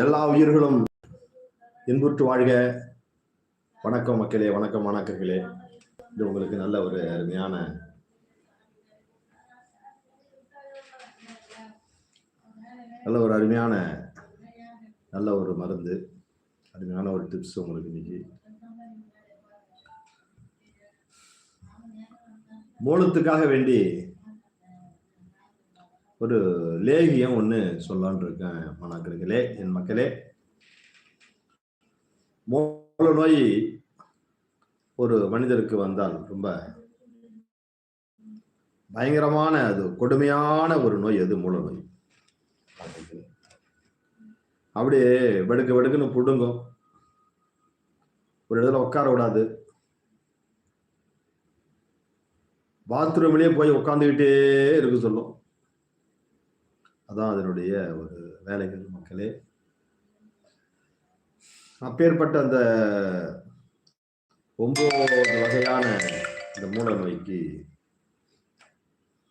எல்லா உயிர்களும் இன்புற்று வாழ்க. வணக்கம் மக்களே வணக்கம் வணக்கங்களே இது உங்களுக்கு நல்ல ஒரு அருமையான நல்ல ஒரு அருமையான நல்ல ஒரு மருந்து அருமையான ஒரு டிப்ஸ் உங்களுக்கு இன்னைக்கு. மூலத்துக்காக வேண்டி ஒரு லேகியம் ஒன்று சொல்லலான்னு இருக்கேன் மாணாக்கர்களே என் மக்களே. மூல நோய் ஒரு மனிதருக்கு வந்தால் ரொம்ப பயங்கரமான அது கொடுமையான ஒரு நோய் அது மூல நோய். அப்படியே வெடுக்கு வெடுக்குன்னு புடுங்கும். ஒரு இடத்துல உட்கார விடாது. பாத்ரூம்லயே போய் உட்காந்துக்கிட்டே இருக்கு சொல்லும். அதான் அதனுடைய ஒரு வேலைகள் மக்களே. அப்பேற்பட்ட அந்த ஒன்பது வகையான இந்த மூல நோய்க்கு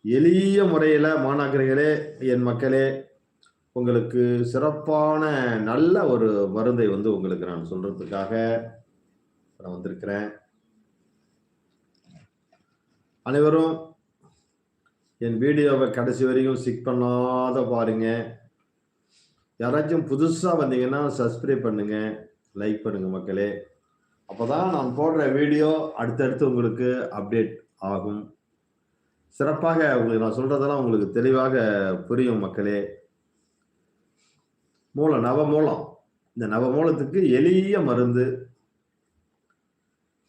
எளிய முறையில் மாணாக்கர்களே என் மக்களே உங்களுக்கு சிறப்பான நல்ல ஒரு மருந்தை வந்து உங்களுக்கு நான் சொல்றதுக்காக நான் வந்திருக்கிறேன். அனைவரும் என் வீடியோவை கடைசி வரைக்கும் சிக் பண்ணாத பாருங்க. யாராச்சும் புதுசாக வந்தீங்கன்னா சப்ஸ்கிரைப் பண்ணுங்க லைக் பண்ணுங்க மக்களே. அப்போ தான் நான் போடுற வீடியோ அடுத்தடுத்து உங்களுக்கு அப்டேட் ஆகும். சிறப்பாக உங்களுக்கு நான் சொல்கிறதெல்லாம் உங்களுக்கு தெளிவாக புரியும் மக்களே. மூலம் நவமூலம். இந்த நவமூலத்துக்கு எளிய மருந்து.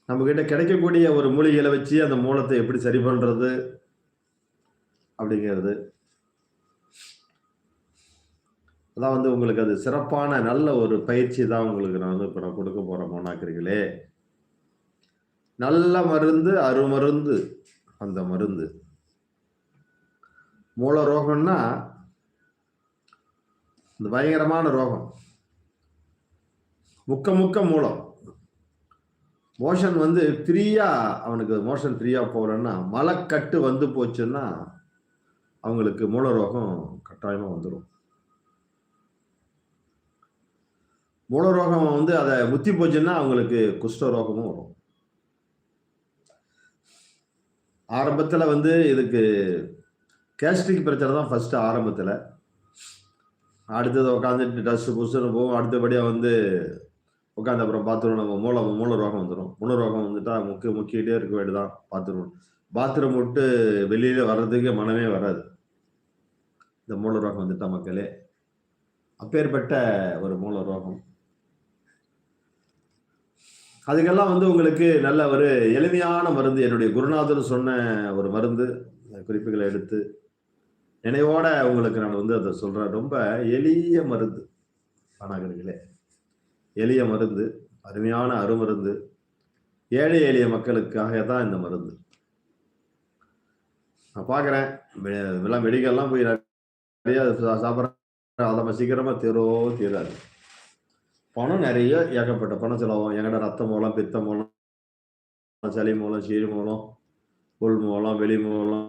நம்மக்கிட்ட கிடைக்கக்கூடிய ஒரு மூலிகைகளை வச்சு அந்த மூலத்தை எப்படி சரி பண்ணுறது அப்படிங்கிறது. அதான் வந்து உங்களுக்கு அது சிறப்பான நல்ல ஒரு பயிற்சி தான் உங்களுக்கு நான் வந்து இப்போ நான் கொடுக்க போகிறேன் மாணாக்கர்களே நல்ல மருந்து அருமருந்து அந்த மருந்து. மூல ரோகம்னா இந்த பயங்கரமான ரோகம். முக்க முக்க மூலம். மோஷன் வந்து ஃப்ரீயாக அவனுக்கு மோஷன் ஃப்ரீயாக போகலன்னா மலைக்கட்டு வந்து போச்சுன்னா அவங்களுக்கு மூல ரோகம் கட்டாயமா வந்துடும் மூல ரோகம் வந்து அதை முத்தி போச்சுன்னா அவங்களுக்கு குஷ்ட ரோகமும் வரும். ஆரம்பத்தில் வந்து இதுக்கு கேஸ்ட்ரிக் பிரச்சனை தான் ஃபர்ஸ்ட் ஆரம்பத்தில். அடுத்தது உட்காந்துட்டு டஸ்ட் புஷ்னு போகும். அடுத்தபடியாக வந்து உட்காந்து அப்புறம் பாத்ரூம் நம்ம மூல மூல ரோகம் வந்துடும் மூல ரோகம் வந்துட்டா முக்கிய முக்கிட்டே இருக்க வேண்டியதான் பாத்ரூம் பாத்ரூம் விட்டு வெளியில வர்றதுக்கு மனமே வராது. இந்த மூல ரோகம் வந்துட்டா மக்களே. அப்பேற்பட்ட ஒரு மூல ரோகம் அதுக்கெல்லாம் வந்து உங்களுக்கு நல்ல ஒரு எளிமையான மருந்து என்னுடைய குருநாதர் சொன்ன ஒரு மருந்து குறிப்புகளை எடுத்து நினைவோட உங்களுக்கு நான் வந்து அதை சொல்கிறேன் ரொம்ப எளிய மருந்து மாணவர்களே எளிய மருந்து அருமையான அருமருந்து ஏழை எளிய மக்களுக்காக தான் இந்த மருந்து. நான் பார்க்குறேன். எல்லாம் மெடிக்கல்லாம் போய் நிறைய சாப்பிட்ற அதை நம்ம சீக்கிரமாக தீரோ தீராது பணம் நிறைய ஏகப்பட்ட பணம் செலவாகும். எங்கட ரத்த மூலம் பித்த மூலம் சளி மூலம் சீழ் மூலம் உள் மூலம் வெளி மூலம்.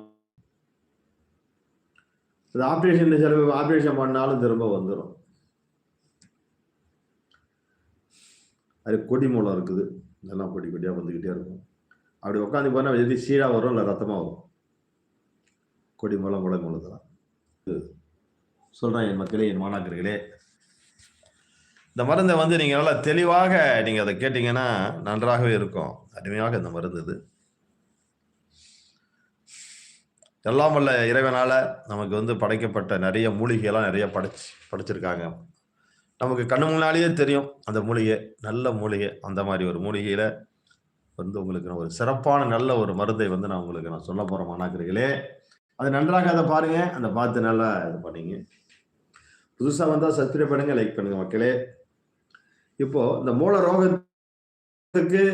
இது ஆப்ரேஷன் செலவு ஆப்ரேஷன் பண்ணாலும் திரும்ப வந்துடும் அது கொடி மூலம் இருக்குது. இதெல்லாம் கொடி கொடியாக வந்துக்கிட்டே இருக்கும். அப்படி உட்காந்து போனால் எது சீழாக வரும் இல்லை ரத்தமாக வரும். கொடி மூலம் முளை மூலத்தெல்லாம் சொல்கிறேன் என் மக்களே என் மாணாக்கர்களே. இந்த மருந்தை வந்து நீங்கள் நல்லா தெளிவாக நீங்கள் அதை கேட்டிங்கன்னா நன்றாகவே இருக்கும். அருமையாக இந்த மருந்து இது. எல்லாம் உள்ள இறைவனால் நமக்கு வந்து படைக்கப்பட்ட நிறைய மூலிகையெல்லாம் நிறைய படைச்சு படைச்சிருக்காங்க. நமக்கு கண்ணு முன்னாலேயே தெரியும் அந்த மூலிகை நல்ல மூலிகை. அந்த மாதிரி ஒரு மூலிகையில் வந்து உங்களுக்கு நான் ஒரு சிறப்பான நல்ல ஒரு மருந்தை வந்து நான் உங்களுக்கு நான் சொல்ல போகிறேன் மாணாக்கர்களே. அது நன்றாக அதை பாருங்க. அந்த பார்த்து நல்லா இது பண்ணிங்க. புதுசாக வந்தால் சப்ஸ்கிரைப் பண்ணுங்க லைக் பண்ணுங்க மக்களே. இப்போ இந்த மூல ரோகத்துக்கு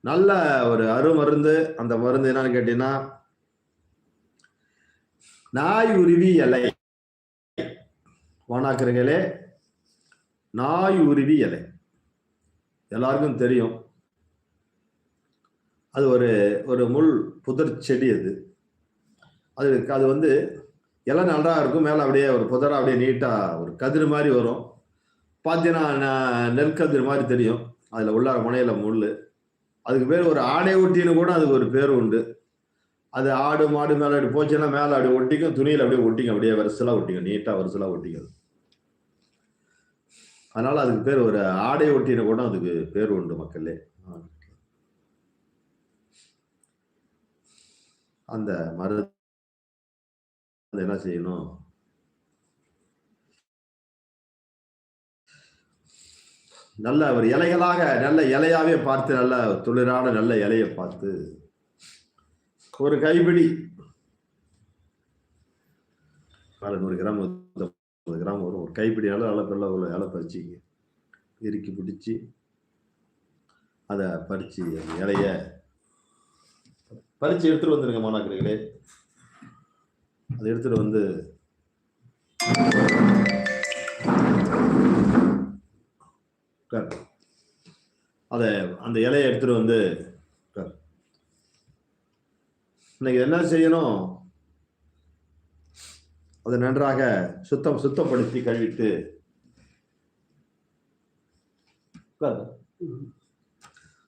நல்ல ஒரு அருமருந்து அந்த மருந்து என்னன்னு கேட்டீங்கன்னா நாய் உருவி இலை. மாணாக்கர்களே நாய் உருவி இலை. எல்லாருக்கும் தெரியும். அது ஒரு ஒரு முள் புதர் செடி அது. அது அது வந்து எல்லாம் நல்லா இருக்கும். மேலே அப்படியே ஒரு புதரா அப்படியே நீட்டாக ஒரு கதிர் மாதிரி வரும். பார்த்தீங்கன்னா ந- நெற்கதிர் மாதிரி தெரியும். அதில் உள்ளார முனையில் முள் அதுக்கு பேர் ஒரு ஆடை ஒட்டின்னு கூட அதுக்கு ஒரு பேர் உண்டு. அது ஆடு மாடு மேலே அப்படி போச்சுன்னா மேலே அப்படி ஒட்டிக்கும். துணியில் அப்படியே ஒட்டிக்கும். அப்படியே வரிசலாக ஒட்டிக்கும். நீட்டாக வரிசலாக ஒட்டிக்கும். அதனால் அதுக்கு பேர் ஒரு ஆடை ஒட்டின்னு கூட அதுக்கு பேர் உண்டு மக்களே. அந்த அதை என்ன செய்யணும் நல்ல ஒரு இலைகளாக நல்ல இலையாவே பார்த்து நல்ல துளிரான நல்ல இலையை பார்த்து ஒரு கைப்பிடி. நாலு நூறு கிராம் முப்பது கிராம் வரும். ஒரு கைப்பிடி அளவு நல்ல பெரிய ஒரு இலை பறிச்சிங்க. இறுக்கி பிடிச்சி அதை பறிச்சு அந்த இலைய பறிச்சு எடுத்துட்டு வந்துருங்க மாணாக்கர்களே அதை எடுத்துட்டு வந்து அதை அந்த இலையை எடுத்துட்டு வந்து இன்னைக்கு என்ன செய்யணும்? அதை நன்றாக சுத்தம் சுத்தப்படுத்தி கழுவிட்டு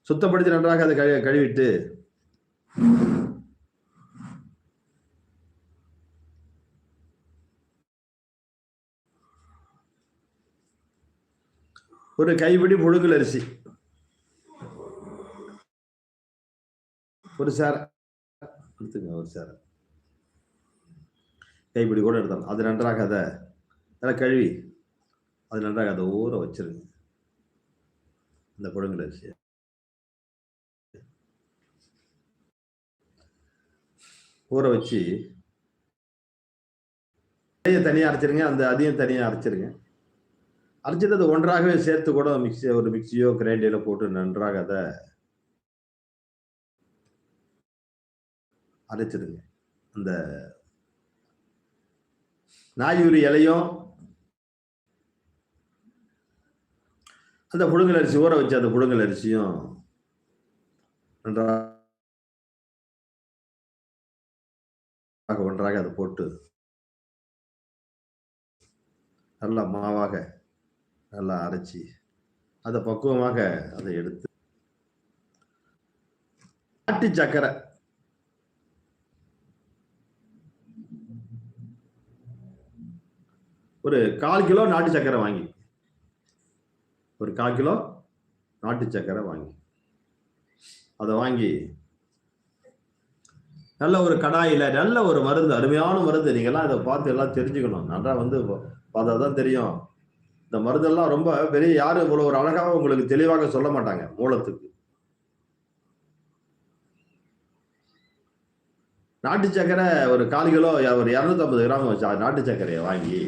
சுத்தப்படுத்தி நன்றாக அதை கழு கழுவிட்டு ஒரு கைப்பிடி புழுங்கல் அரிசி. ஒரு சேர எடுத்துங்க ஒரு சேர கைப்பிடி கூட எடுத்தோம் அது நன்றாக அதை நல்லா கழுவி அது நன்றாக அதை ஊற வச்சிருங்க. அந்த புழுங்கல் அரிசி ஊற வச்சு தனியாக அரைச்சிருங்க. அந்த அதையும் தனியாக அரைச்சிருங்க. அரைச்சிட்டு அதை ஒன்றாகவே சேர்த்து கூட மிக்சி ஒரு மிக்சியோ கிரைண்டரிலோ போட்டு நன்றாக அதை அரைச்சிடுங்க. அந்த நாயூரி இலையும் அந்த புழுங்கல் அரிசி ஊற வச்ச அந்த புழுங்கல் அரிசியும் நன்றாக ஒன்றாக அதை போட்டு நல்லா மாவாக நல்லா அரைச்சி அதை பக்குவமாக அதை எடுத்து நாட்டு சக்கரை. ஒரு கால் கிலோ நாட்டு சக்கரை வாங்கி. ஒரு கால் கிலோ நாட்டு சக்கரை வாங்கி. அதை வாங்கி நல்ல ஒரு கடாயில நல்ல ஒரு மருந்து அருமையான மருந்து. நீங்கெல்லாம் இதை பார்த்து எல்லாம் தெரிஞ்சுக்கணும். நல்லா வந்து பார்த்தா தான் தெரியும். இந்த மருந்தெல்லாம் ரொம்ப பெரிய யாரும் இவ்வளவு ஒரு அழகாக உங்களுக்கு தெளிவாக சொல்ல மாட்டாங்க மூலத்துக்கு. நாட்டு சக்கரை ஒரு கால் கிலோ ஒரு இரநூத்தம்பது கிராம் வச்சா நாட்டு சக்கரையை வாங்கி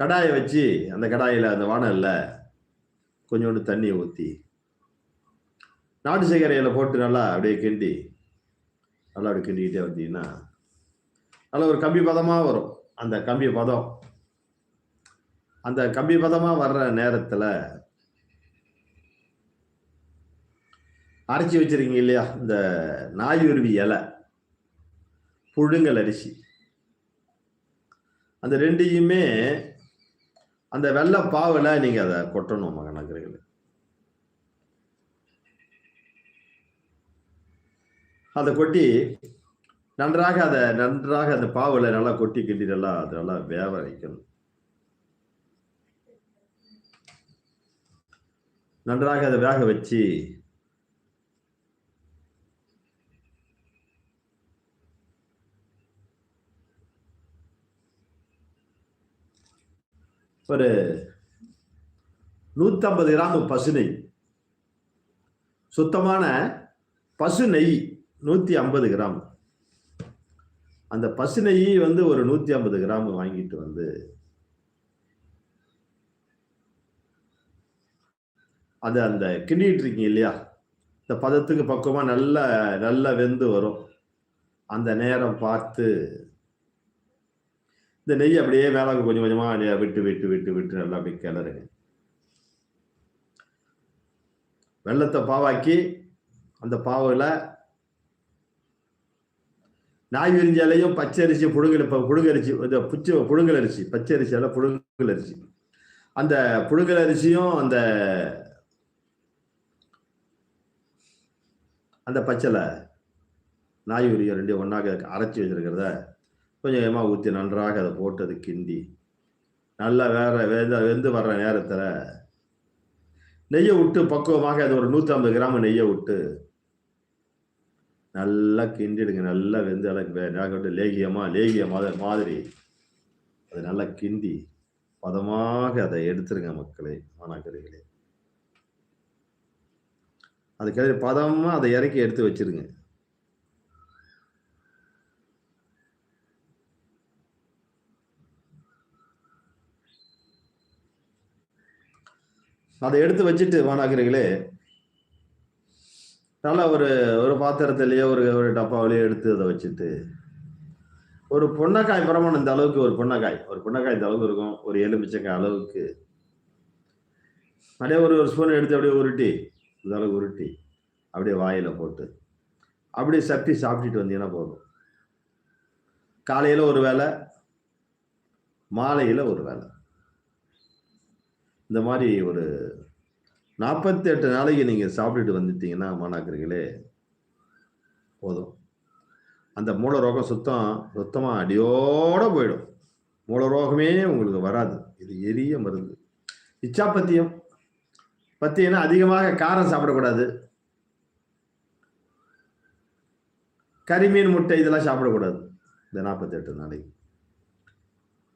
கடாயை வச்சு அந்த கடாயில் அந்த வானல்ல கொஞ்சோண்டு தண்ணியை ஊற்றி நாட்டு சர்க்கரையில் போட்டு நல்லா அப்படியே கிண்டி நல்லா அப்படி கிண்டிக்கிட்டே வந்தீங்கன்னா நல்லா ஒரு கம்பி பதமாக வரும். அந்த கம்பி பதம் அந்த கம்பி பதமாக வர்ற நேரத்தில் அரைச்சி வச்சிருக்கீங்க இல்லையா? இந்த நாயுருவி இலை புழுங்கல் அரிசி. அந்த ரெண்டையுமே அந்த வெள்ளை பாவில் நீங்கள் அதை கொட்டணும் மகனகர்களே அதை கொட்டி நன்றாக அதை நன்றாக அந்த பாவில் நல்லா கொட்டி கிண்டி நல்லா அதை நல்லா வேக வைக்கணும். நன்றாக அதை வேக வச்சு ஒரு நூற்றம்பது கிராம் பசு நெய். சுத்தமான பசு நெய் நூற்றி ஐம்பது கிராம். அந்த பசு நெய் வந்து ஒரு நூற்றி ஐம்பது கிராம் வாங்கிட்டு வந்து அது அந்த கிண்டிட்டு இருக்கீங்க இல்லையா? இந்த பதத்துக்கு பக்குவமாக நல்ல நல்ல வெந்து வரும். அந்த நேரம் பார்த்து இந்த நெய் அப்படியே மேலே கொஞ்சம் கொஞ்சமாக விட்டு விட்டு விட்டு விட்டு நல்லா அப்படியே கிளறுங்க. வெள்ளத்தை பாவாக்கி அந்த பாவில் நாய் விரிஞ்சாலையும் பச்சரிசி புழுங்கல் இப்போ புழுங்கரிசி இந்த புச்சு புழுங்கல் அரிசி பச்சரிசி புழுங்கல் அரிசி அந்த புழுங்கல் அரிசியும் அந்த அந்த பச்சலை நாய் உரிய ரெண்டையும் ஒன்றாக அரைச்சி வச்சிருக்கிறத கொஞ்சம் கொஞ்சமாக ஊற்றி நன்றாக அதை போட்டு அது கிண்டி நல்லா வேற வெந்த வெந்து வர்ற நேரத்தில் நெய்யை விட்டு பக்குவமாக அது ஒரு நூற்றம்பது கிராம் நெய்யை விட்டு நல்லா கிண்டிடுங்க. நல்லா வெந்து அளவுக்கு லேகியமாக லேகிய மாதிரி மாதிரி அதை நல்லா கிண்டி பதமாக அதை எடுத்துருங்க மக்களே மாணாக்கர்களே அதுக்கு பதமாக அதை இறக்கி எடுத்து வச்சிருங்க. அதை எடுத்து வச்சுட்டு மாணாக்கர்களே நல்லா ஒரு ஒரு பாத்திரத்திலேயே ஒரு ஒரு டப்பாவிலேயே எடுத்து அதை வச்சுட்டு ஒரு பொன்னக்காய் பிரமாணம் இந்த அளவுக்கு ஒரு பொன்னக்காய் ஒரு பொன்னக்காய் இந்த அளவுக்கு இருக்கும் ஒரு எலுமிச்சக்காய் அளவுக்கு. அப்படியே ஒரு ஒரு ஸ்பூன் எடுத்து அப்படியே உருட்டி இந்த உருட்டி அப்படியே வாயில் போட்டு அப்படியே சப்பி சாப்பிட்டுட்டு வந்தீங்கன்னா போதும். காலையில் ஒரு வேளை மாலையில் ஒரு வேலை இந்த மாதிரி ஒரு நாற்பத்தி எட்டு நாளைக்கு நீங்கள் சாப்பிட்டுட்டு வந்துட்டீங்கன்னா மாணாக்கர்களே போதும். அந்த மூல ரோகம் சுத்தம் சுத்தமாக அடியோட போயிடும். மூல ரோகமே உங்களுக்கு வராது. இது எரிய மருந்து. இச்சாப்பத்தியம் பத்தியம் அதிகமாக காரம் சாப்பிடக்கூடாது. கரிமீன் முட்டை இதெல்லாம் சாப்பிடக்கூடாது. இந்த நாற்பத்தி எட்டு நாளைக்கு.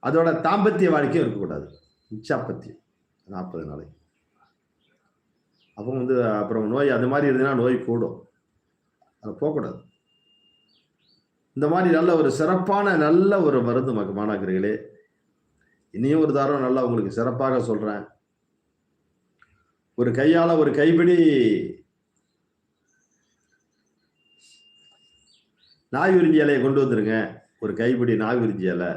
அதோட தாம்பத்திய வாழ்க்கையும் இருக்கக்கூடாது. இச்சாப்பத்தியம் நாற்பது நாளைக்கு அப்போ வந்து அப்புறம் நோய் அந்த மாதிரி இருந்ததுன்னா நோய் கூடும். அதை போகக்கூடாது. இந்த மாதிரி நல்ல ஒரு சிறப்பான நல்ல ஒரு மருந்து மக்க மாணாக்கர்களே இனியும் ஒரு தாரம் நல்லா உங்களுக்கு சிறப்பாக சொல்கிறேன் ஒரு கையால ஒரு கைப்பிடி நாய் விரிஞ்சி இலையை கொண்டு வந்துருங்க. ஒரு கைப்பிடி நாய் விரிஞ்சி இலை.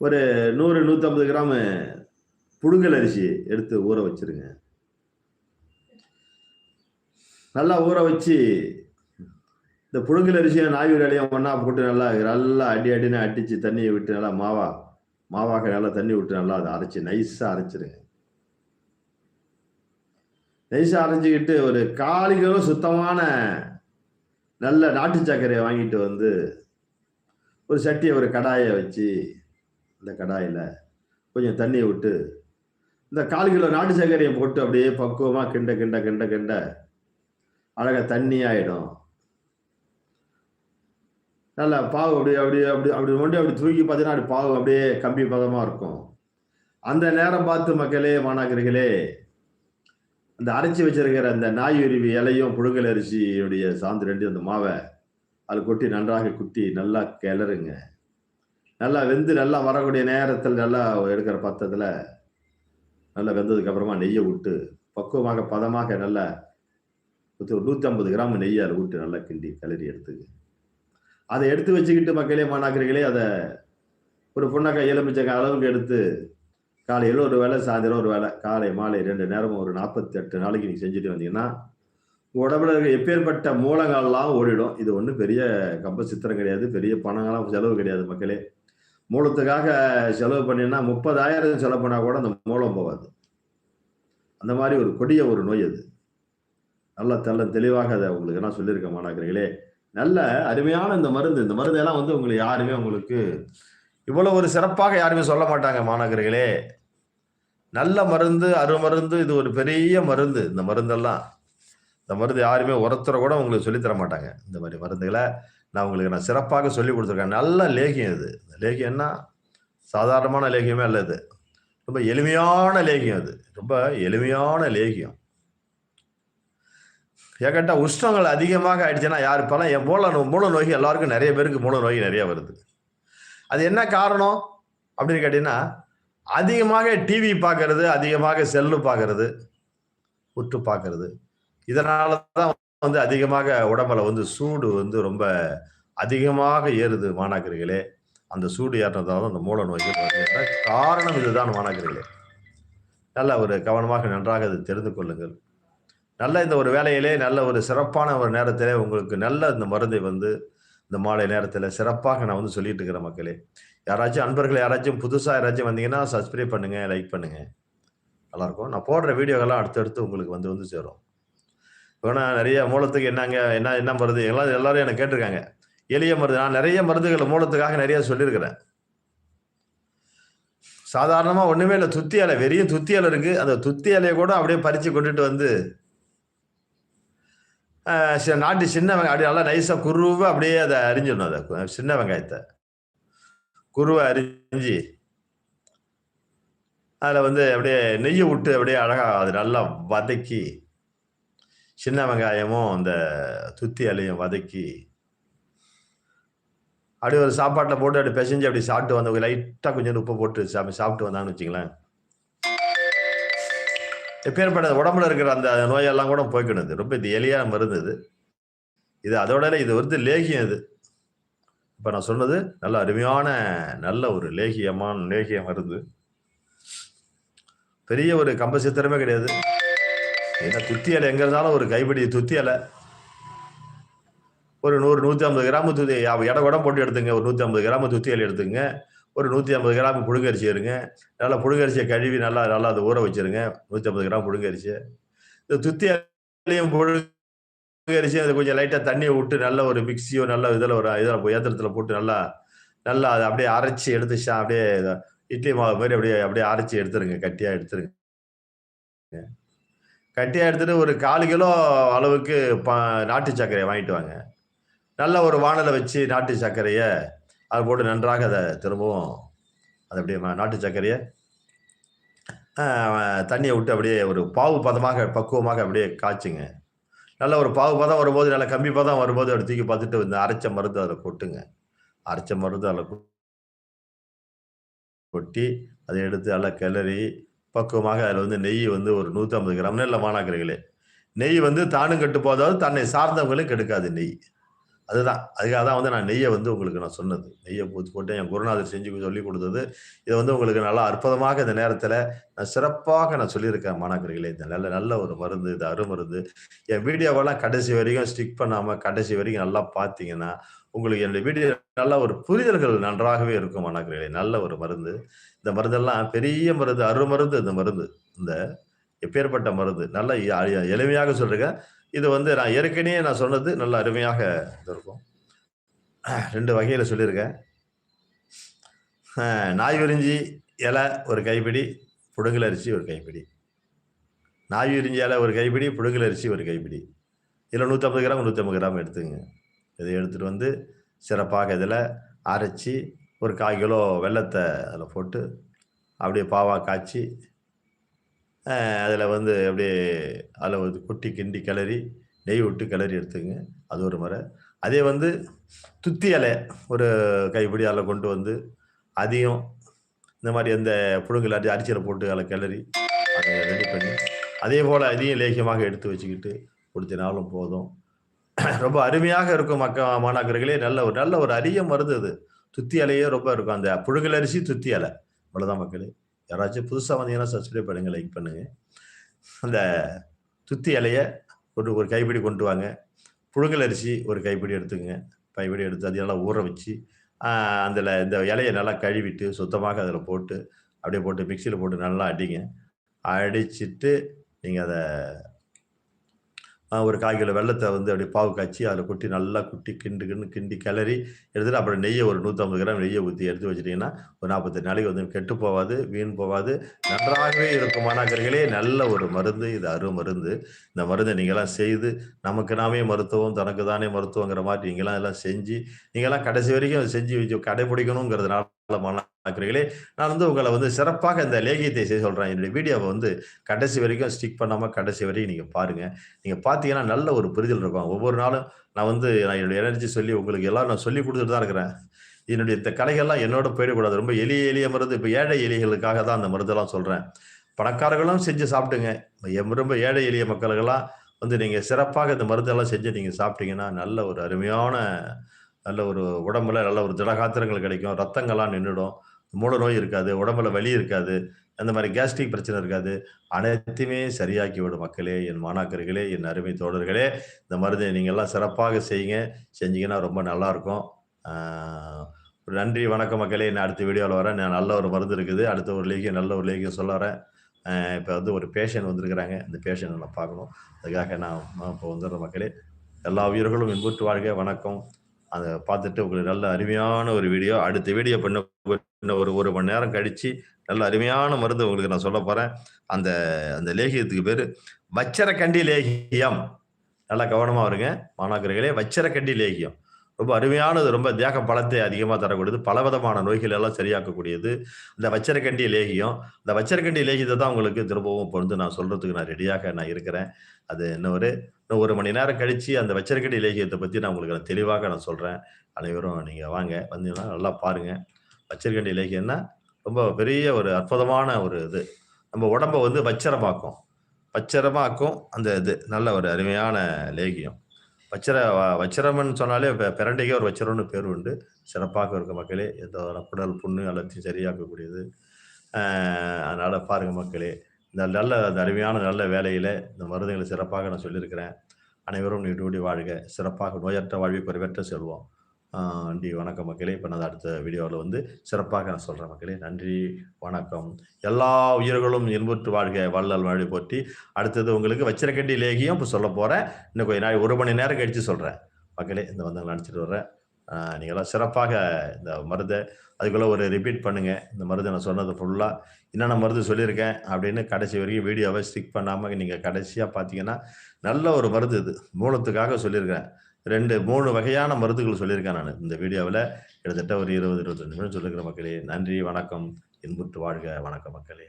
ஒரு நூறு நூற்றம்பது கிராம் புழுங்கல் அரிசி எடுத்து ஊற வச்சிருங்க. நல்லா ஊற வச்சு இந்த புழுங்கல் அரிசியும் நாய் இலையும் ஒன்றா போட்டு நல்லா நல்லா அடி அடின்னு அடித்து தண்ணியை விட்டு நல்லா மாவா மாவாக நல்லா தண்ணி விட்டு நல்லா அதை அரைச்சி நைஸாக அரைச்சிருங்க. நைஸாக அரைச்சிக்கிட்டு ஒரு காலி கிலோ சுத்தமான நல்ல நாட்டு சர்க்கரையை வாங்கிட்டு வந்து ஒரு சட்டியை ஒரு கடாயை வச்சு இந்த கடாயில் கொஞ்சம் தண்ணியை விட்டு இந்த கால் கிலோ நாட்டு சர்க்கரையை போட்டு அப்படியே பக்குவமாக கிண்ட கிண்ட கிண்ட கிண்ட அழகாக தண்ணி ஆகிடும் நல்லா பாவு அப்படி அப்படி அப்படி அப்படி ஒன்றி அப்படி தூக்கி பார்த்தீங்கன்னா அப்படி பாவு அப்படியே கம்பி பதமாக இருக்கும். அந்த நேரம் பார்த்து மக்களே மாணாக்கர்களே அந்த அரைச்சி வச்சிருக்கிற அந்த நாய் உருவி இலையும் புழுங்கல் அரிசியுடைய சாந்து ரெண்டு அந்த மாவை அது கொட்டி நன்றாக குத்தி நல்லா கிளறுங்க. நல்லா வெந்து நல்லா வரக்கூடிய நேரத்தில் நல்லா எடுக்கிற பத்தத்தில் நல்லா வெந்ததுக்கு அப்புறமா நெய்யை விட்டு பக்குவமாக பதமாக நல்லா நூற்றி ஐம்பது கிராம் நெய்யை அதை விட்டு நல்லா கிண்டி கிளறி எடுத்துக்கு அதை எடுத்து வச்சுக்கிட்டு மக்களே மாணாக்கர்களே அதை ஒரு பொண்ணாக்காய் எலுமிச்சக்காய் அளவுக்கு எடுத்து காலையில் ஒரு வேலை சாயந்தரம் ஒரு வேலை காலை மாலை ரெண்டு நேரமும் ஒரு நாற்பத்தி எட்டு நாளைக்கு நீங்கள் செஞ்சுட்டு வந்தீங்கன்னா உடம்புல இருக்க எப்பேற்பட்ட மூலங்கள்லாம் ஓடிடும். இது ஒன்றும் பெரிய கம்ப சித்திரம் கிடையாது. பெரிய பணங்கள்லாம் செலவு கிடையாது மக்களே. மூலத்துக்காக செலவு பண்ணினா முப்பதாயிரம் செலவு பண்ணால் கூட அந்த மூலம் போகாது. அந்த மாதிரி ஒரு கொடிய ஒரு நோய் அது. நல்லா தெல்ல தெளிவாக அதை உங்களுக்கு நான் சொல்லியிருக்கேன் மாணாக்கர்களே. நல்ல அருமையான இந்த மருந்து. இந்த மருந்து எல்லாம் வந்து உங்களுக்கு யாருமே உங்களுக்கு இவ்வளவு ஒரு சிறப்பாக யாருமே சொல்ல மாட்டாங்க மாநகர்களே. நல்ல மருந்து அருமருந்து இது ஒரு பெரிய மருந்து இந்த மருந்தெல்லாம். இந்த மருந்து யாருமே ஒருத்தரை கூட உங்களுக்கு சொல்லித்தர மாட்டாங்க. இந்த மாதிரி மருந்துகளை நான் உங்களுக்கு நான் சிறப்பாக சொல்லி கொடுத்துருக்கேன். நல்ல லேகியம் இது. இந்த லேகியம்னா சாதாரணமான லேகியமே அல்ல இது. ரொம்ப எளிமையான லேகியம் அது. ரொம்ப எளிமையான லேகியம். ஏகட்ட உஷ்ணங்கள் அதிகமாக ஆயிடுச்சுன்னா யார் பல என் மூல மூல நோய் எல்லாருக்கும் நிறைய பேருக்கு மூல நோய் நிறைய வருது. அது என்ன காரணம்? அப்படின்னு கேட்டீங்கன்னா அதிகமாக டிவி பார்க்கறது அதிகமாக செல்லு பார்க்கறது உற்று பார்க்கறது. இதனால தான் வந்து அதிகமாக உடம்புல வந்து சூடு வந்து ரொம்ப அதிகமாக ஏறுது மாணாக்கர்களே. அந்த சூடு ஏறினதால தான் அந்த மூல நோய்கள் காரணம் இதுதான் மாணாக்கர்களே. நல்ல ஒரு கவனமாக நன்றாக அதை தெரிந்து கொள்ளுங்கள். நல்ல இந்த ஒரு வேலையிலே நல்ல ஒரு சிறப்பான ஒரு நேரத்திலே உங்களுக்கு நல்ல இந்த மருந்தை வந்து இந்த மாலை நேரத்தில் சிறப்பாக நான் வந்து சொல்லிட்டு இருக்கிறேன் மக்களே. யாராச்சும் அன்பர்கள் யாராச்சும் புதுசாக யாராச்சும் வந்தீங்கன்னா, சப்ஸ்கிரைப் பண்ணுங்க, லைக் பண்ணுங்க. நல்லாயிருக்கும் நான் போடுற வீடியோக்கெல்லாம் அடுத்தடுத்து உங்களுக்கு வந்து வந்து சேரும். ஏன்னா நிறைய மூலத்துக்கு என்னங்க என்ன என்ன மருந்து எல்லாம் எல்லாரும் எனக்கு கேட்டிருக்காங்க எளிய மருந்து நான் நிறைய மருந்துகள் மூலத்துக்காக நிறைய சொல்லியிருக்கிறேன். சாதாரணமாக ஒன்றுமே இல்லை துத்தி இலை வெறியும் துத்தி இலை இருக்குது அந்த துத்தி இலைய கூட அப்படியே பறித்து கொண்டுட்டு வந்து சில நாட்டு சின்ன வெங்காயம் அப்படியே நல்லா நைஸாக குருவை அப்படியே அதை அரிஞ்சிடணும் அதை சின்ன வெங்காயத்தை குருவை அரிஞ்சு அதில் வந்து அப்படியே நெய்யை விட்டு அப்படியே அழகாக அது நல்லா வதக்கி சின்ன வெங்காயமும், அந்த துத்தி இலையும் வதக்கி அப்படியே ஒரு சாப்பாட்டில் போட்டு அப்படியே பிசைஞ்சு அப்படி சாப்பிட்டு வந்தவங்க லைட்டாக கொஞ்சம் உப்பு போட்டு சாமி சாப்பிட்டு வந்தாங்கன்னு வச்சுக்கங்களேன். எப்பேற்பட்ட உடம்புல இருக்கிற அந்த நோயெல்லாம் கூட போய்க்கணுது ரொம்ப இது எளியா மருந்து இது. இது அதோட இது வந்து லேகியம் இது. இப்ப நான் சொன்னது நல்ல அருமையான நல்ல ஒரு லேகியமான லேகிய மருந்து. பெரிய ஒரு கம்ப சித்திரமே கிடையாது. ஏன்னா துத்தி இலை எங்க இருந்தாலும் ஒரு கைப்பிடி துத்தி இலை. ஒரு 100, 150 கிராம் துத்தி எடை கூட போட்டு எடுத்துங்க. ஒரு 150 கிராம் துத்தி இலை எடுத்துக்கங்க. ஒரு 150 கிராம் புழுங்கரிசி இருங்க நல்லா புழுங்கரிசியை கழுவி நல்லா நல்லா அதை ஊற வச்சுருங்க. 150 கிராம் புழுங்கரிசி இந்த துத்தியாலையும் புழுங்கரிசியும் அதை கொஞ்சம் லைட்டாக தண்ணியை விட்டு நல்ல ஒரு மிக்ஸியோ நல்ல இதில் ஒரு இதில் இயந்திரத்துல போட்டு நல்லா நல்லா அதை அப்படியே அரைச்சி எடுத்துச்சா அப்படியே இட்லி மாவு மாதிரி அப்படியே அப்படியே அரைச்சி எடுத்துருங்க. கட்டியாக எடுத்துருங்க. கட்டியாக எடுத்துட்டு ஒரு 1/4 கிலோ அளவுக்கு ப நாட்டு சர்க்கரையை வாங்கிட்டு வாங்க. நல்ல ஒரு வானலை வச்சு நாட்டு சர்க்கரையை அதை போட்டு நன்றாக அதை திரும்பவும் அது அப்படியே நாட்டு சர்க்கரையை தண்ணியை விட்டு அப்படியே ஒரு பாவு பதமாக பக்குவமாக அப்படியே காய்ச்சுங்க. நல்ல ஒரு பாவு பதம் வரும்போது நல்ல கம்மி பதம் வரும்போது அதை தூக்கி பார்த்துட்டு இந்த அரைச்ச மருந்து அதில் கொட்டுங்க. அரைச்ச மருந்து அதில் கொட்டி அதை எடுத்து நல்லா கிளறி பக்குவமாக அதில் வந்து நெய் வந்து ஒரு 150 கிராம் இல்லை மாணாக்கர்களே. நெய் வந்து தானும் கெட்டு போதாவது தன்னை சார்ந்தவங்களும் கெடுக்காது நெய். அதுதான். அதுக்காக தான் வந்து நான் நெய்யை வந்து உங்களுக்கு நான் சொன்னது. நெய்ய பூத்து போட்டு என் குருநாதர் செஞ்சு சொல்லிக் கொடுத்தது இதை வந்து உங்களுக்கு நல்லா அற்புதமாக இந்த நேரத்தில் நான் சிறப்பாக நான் சொல்லியிருக்கேன் மாணாக்கர்களே. இந்த நல்ல நல்ல ஒரு மருந்து. இது அருமருந்து. என் வீடியோவெல்லாம் கடைசி வரைக்கும் ஸ்டிக் பண்ணாமல் கடைசி வரைக்கும் நல்லா பார்த்தீங்கன்னா, உங்களுக்கு என்னுடைய வீடியோ நல்ல ஒரு புரிதல்கள் நன்றாகவே இருக்கும் மாணாக்கர்களே. நல்ல ஒரு மருந்து. இந்த மருந்தெல்லாம் பெரிய மருந்து, அருமருந்து இந்த மருந்து. இந்த எப்பேர்ப்பட்ட மருந்து. நல்ல எளிமையாக சொல்கிறேன் இது வந்து நான் ஏற்கனவே நான் சொன்னது நல்ல அருமையாக இருக்கும். ரெண்டு வகையில் சொல்லியிருக்கேன். நாய் விரிஞ்சி இலை ஒரு கைப்பிடி, புடுங்கல் அரிசி ஒரு கைப்பிடி. நாய் விரிஞ்சி இலை ஒரு கைப்பிடி, புடுங்கல் அரிசி ஒரு கைப்பிடி. இதில் நூற்றம்பது கிராம், 150 கிராம் எடுத்துங்க இதை எடுத்துட்டு வந்து சிறப்பாக இதில் அரைச்சி ஒரு 1/4 கிலோ வெள்ளத்தை அதில் போட்டு அப்படியே பாவா காய்ச்சி அதில் வந்து அப்படியே அதில் வந்து கொட்டி கிண்டி கிளறி நெய் விட்டு கிளறி எடுத்துங்க அது ஒரு முறை. அதே வந்து துத்தி இலை ஒரு கைப்பிடி அதில் கொண்டு வந்து அதையும் இந்த மாதிரி அந்த புழுங்கல் அரி அரிசியில் போட்டு அதில் கிளறி அதை ரெடி பண்ணி அதே போல் அதையும் லேகியமாக எடுத்து வச்சுக்கிட்டு கொடுத்தினாலும் போதும். ரொம்ப அருமையாக இருக்கும் மக்க மாணாக்கர்களே. நல்ல ஒரு நல்ல ஒரு அரிய மருந்து அது துத்தி இலையே ரொம்ப இருக்கும். அந்த புழுங்கல் அரிசி, துத்தி இலை. அவ்வளோதான் மக்களே. யாராச்சும் புதுசாக வந்தீங்கன்னா சப்ஸ்கிரைப் பண்ணுங்க, லைக் பண்ணுங்க. அந்த துத்தி இலைய ஒரு ஒரு கைப்பிடி கொண்டு வாங்க. புழுங்கல் அரிசி ஒரு கைப்பிடி எடுத்துக்கங்க. கைப்பிடி எடுத்து அதை நல்லா ஊற வச்சு, அதில் இந்த இலையை நல்லா கழுவிட்டு சுத்தமாக அதில் போட்டு அப்படியே போட்டு மிக்சியில் போட்டு நல்லா அடிங்க. அடிச்சுட்டு நீங்கள் அதை ஒரு 1/4 கிலோ வந்து அப்படியே பாவு காய்ச்சி அதில் கொட்டி நல்லா குட்டி கிண்டு கிண்டு கிண்டி கிளறி எடுத்துட்டு அப்புறம் நெய்ய ஒரு 150 கிராம் நெய்யை ஊற்றி எடுத்து வச்சிட்டிங்கன்னா ஒரு 48 நாளைக்கு வந்து கெட்டு போகாது வீண் போகாது நன்றாகவே இருக்கும் மாணாக்கர்களே. நல்ல ஒரு மருந்து. இது அருமருந்து. இந்த மருந்தை நீங்களாம் செய்து நமக்கு நாமே மருத்துவம், தனக்கு தானே மருத்துவங்கிற மாதிரி நீங்களாம் எல்லாம் செஞ்சு, நீங்களாம் கடைசி வரைக்கும் செஞ்சு வச்சு கடைபிடிக்கணுங்கிறதுனால மாணாக்கர்களே, நான் வந்து உங்களை வந்து சிறப்பாக இந்த லேகியத்தை செய்ய சொல்றேன். என்னுடைய வீடியோவை வந்து கடைசி வரைக்கும் ஸ்டிக் பண்ணாம கடைசி வரையும் நீங்க பாருங்க. நீங்க பார்த்தீங்கன்னா, நல்ல ஒரு புரிதல் இருக்கும். ஒவ்வொரு நாளும் நான் வந்து நான் என்னுடைய எனர்ஜி சொல்லி உங்களுக்கு எல்லாம் நான் சொல்லிக் கொடுத்துட்டு தான் இருக்கிறேன். என்னுடைய இந்த கலைகள்லாம் என்னோட போயிடக்கூடாது. ரொம்ப எளிய எளிய மருந்து. இப்ப ஏழை எலிகளுக்காக தான் அந்த மருந்தெல்லாம் சொல்றேன். பணக்காரர்களும் செஞ்சு சாப்பிட்டுங்க. எம் ரொம்ப ஏழை எளிய மக்களுக்கெல்லாம் வந்து நீங்க சிறப்பாக இந்த மருந்தெல்லாம் செஞ்சு நீங்க சாப்பிட்டீங்கன்னா, நல்ல ஒரு அருமையான நல்ல ஒரு உடம்புல நல்ல ஒரு ஜடகாத்திரங்கள் கிடைக்கும். ரத்தங்கள்லாம் நின்றுடும் மூல நோய் இருக்காது. உடம்புல வலி இருக்காது. அந்த மாதிரி கேஸ்ட்ரிக் பிரச்சனை இருக்காது. அனைத்தையுமே சரியாக்கி விடும் மக்களே, என் மாணாக்கர்களே, என் அருமை தோழர்களே. இந்த மருந்தை நீங்கள்லாம் சிறப்பாக செய்யுங்க. செஞ்சீங்கன்னா ரொம்ப நல்லாயிருக்கும் நன்றி, வணக்கம் மக்களே. நான் அடுத்த வீடியோவில் வரேன். நான் நல்ல ஒரு மருந்து இருக்குது. அடுத்த ஒரு லேகியம் நல்ல ஒரு லேகியம் சொல்ல வரேன். இப்போ வந்து ஒரு பேஷண்ட் வந்திருக்கிறாங்க. அந்த பேஷண்ட்ட நான் பார்க்கணும். அதுக்காக நான் இப்போ வந்துடுறேன் மக்களே. எல்லா உயிர்களும் இன்புற்று வாழ்க. வணக்கம். அதை பார்த்துட்டு உங்களுக்கு நல்ல அருமையான ஒரு வீடியோ. அடுத்த வீடியோ பண்ண ஒரு ஒரு மணி நேரம் கழிச்சு, நல்ல அருமையான மருந்து உங்களுக்கு நான் சொல்லப் போறேன். அந்த அந்த லேகியத்துக்கு பேர் வச்சரக்கண்டி லேகியம். நல்லா கவனமாக வருங்க மாணாக்கர்களே, வச்சரக்கண்டி லேகியம். ரொம்ப அருமையானது. ரொம்ப தேக பலத்தை அதிகமாக தரக்கூடியது. பலவிதமான நோய்கள் எல்லாம் சரியாக்கக்கூடியது. இந்த வச்சரக்கண்டி லேகியம். இந்த வச்சரக்கண்டி லேகியத்தை தான் உங்களுக்கு திரும்பவும் இப்போ வந்து நான் சொல்கிறதுக்கு நான் ரெடியாக நான் இருக்கிறேன். அது இன்னும் ஒரு இன்னும் ஒரு மணி நேரம் கழித்து அந்த வச்சரக்கண்டி லேகியத்தை பற்றி நான் உங்களுக்கு நான் தெளிவாக நான் சொல்கிறேன் அனைவரும் நீங்கள் வாங்க. வந்தீங்கன்னா நல்லா பாருங்கள் வச்சரக்கண்டி லேகியம்னா, ரொம்ப பெரிய ஒரு அற்புதமான ஒரு இது. நம்ம உடம்ப வந்து வச்சரமாக்கும். வச்சரமாக்கும் அந்த இது. நல்ல ஒரு அருமையான லேகியம். வச்சர வ சொன்னாலே பெ பிரண்டைக்கே ஒரு வச்சரம்னு பேர் உண்டு. சிறப்பாக இருக்க மக்களே. எந்த குடல் புண்ணு எல்லாத்தையும் சரியாக்கக்கூடியது. அதனால் அதனால பாருங்க மக்களே. இந்த நல்ல அருமையான நல்ல வேலையில் இந்த மருந்துகளை சிறப்பாக நான் சொல்லியிருக்கிறேன். அனைவரும் நீடூடி வாழ்க. சிறப்பாக நோயற்ற வாழ்வை குறைவற்ற செல்வோம் நன்றி, வணக்கம் மக்களே. இப்போ நான் அடுத்த வீடியோவில் வந்து சிறப்பாக நான் சொல்கிறேன் மக்களே. நன்றி, வணக்கம். எல்லா உயிர்களும் இன்புற்று வாழ்க. வள்ளல் வாழ்வு போற்றி. அடுத்தது உங்களுக்கு வச்சிரக்கண்டி லேகியம் இப்போ சொல்ல போகிறேன் இன்னும் கொஞ்சம் நாள் ஒரு மணி நேரம் கழிச்சு சொல்கிறேன் மக்களே, இந்த வந்து நினச்சிட்டு வர்றேன். நீங்களாம் சிறப்பாக இந்த மருந்தை அதுக்குள்ளே ஒரு ரிப்பீட் பண்ணுங்கள் இந்த மருந்து நான் சொன்னது ஃபுல்லாக என்னென்ன மருந்து சொல்லியிருக்கேன் அப்படின்னு கடைசி வரைக்கும் வீடியோவை ஸ்டிக் பண்ணாமல் நீங்கள் கடைசியாக பார்த்தீங்கன்னா, நல்ல ஒரு மருந்து இது. மூலத்துக்காக சொல்லியிருக்கிறேன். 2, 3 வகையான மருந்துகள் சொல்லியிருக்கேன் நான் இந்த வீடியோவில் கிட்டத்தட்ட ஒரு 20, 25 நிமிடம் சொல்லியிருக்கிற மக்களே. நன்றி, வணக்கம். இன்புற்று வாழ்க. வணக்கம் மக்களே.